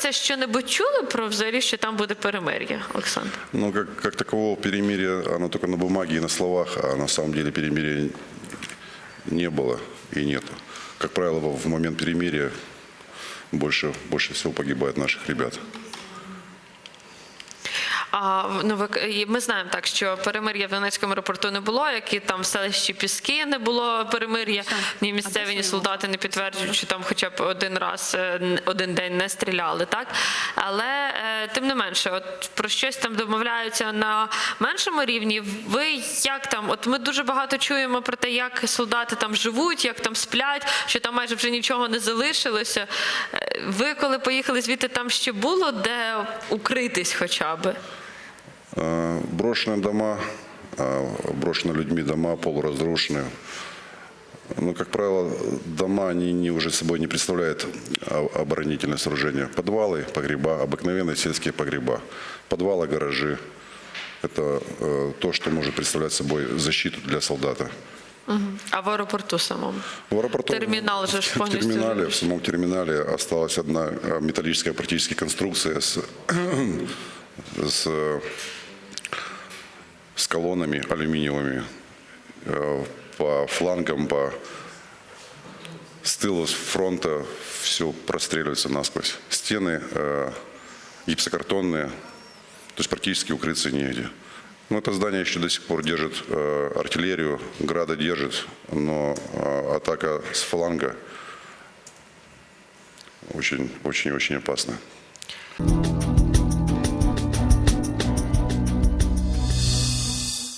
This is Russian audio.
це що-небудь чули про взагалі, що там буде перемир'я, Олександр? Ну, как, как такового перемирия, оно только на бумаге и на словах, а на самом деле перемирия не было и нету. Как правило, в момент перемирия больше, больше всего погибает наших ребят. А ну ви ми знаємо так, що перемир'я в Донецькому аеропорту не було, як і там в селищі Піски не було перемир'я. Ні місцеві, ні солдати не підтверджують, що там хоча б один раз е, один день не стріляли, так але е, тим не менше, от про щось там домовляються на меншому рівні. Ви як там? От ми дуже багато чуємо про те, як солдати там живуть, як там сплять, що там майже вже нічого не залишилося. Е, Ви коли поїхали звідти, там ще було де укритись, хоча б. Брошенные дома, брошенные людьми дома, полуразрушенные. Ну, как правило, дома, они не, уже собой не представляют оборонительное сооружение. Подвалы, погреба, обыкновенные сельские погреба. Подвалы, гаражи. Это э, то, что может представлять собой защиту для солдата. А в аеропорту самому? В аэропорту, Терминал же в полностью терминале, в самом терминале осталась одна э, металлическая практически конструкция с, с, э, с колоннами алюминиевыми э, по флангам, по с тыла, с фронта все простреливается насквозь. Стены э, гипсокартонные, то есть практически укрыться негде. Но это здание еще до сих пор держит э, артиллерию, града держит, но атака с фланга очень-очень-очень опасна.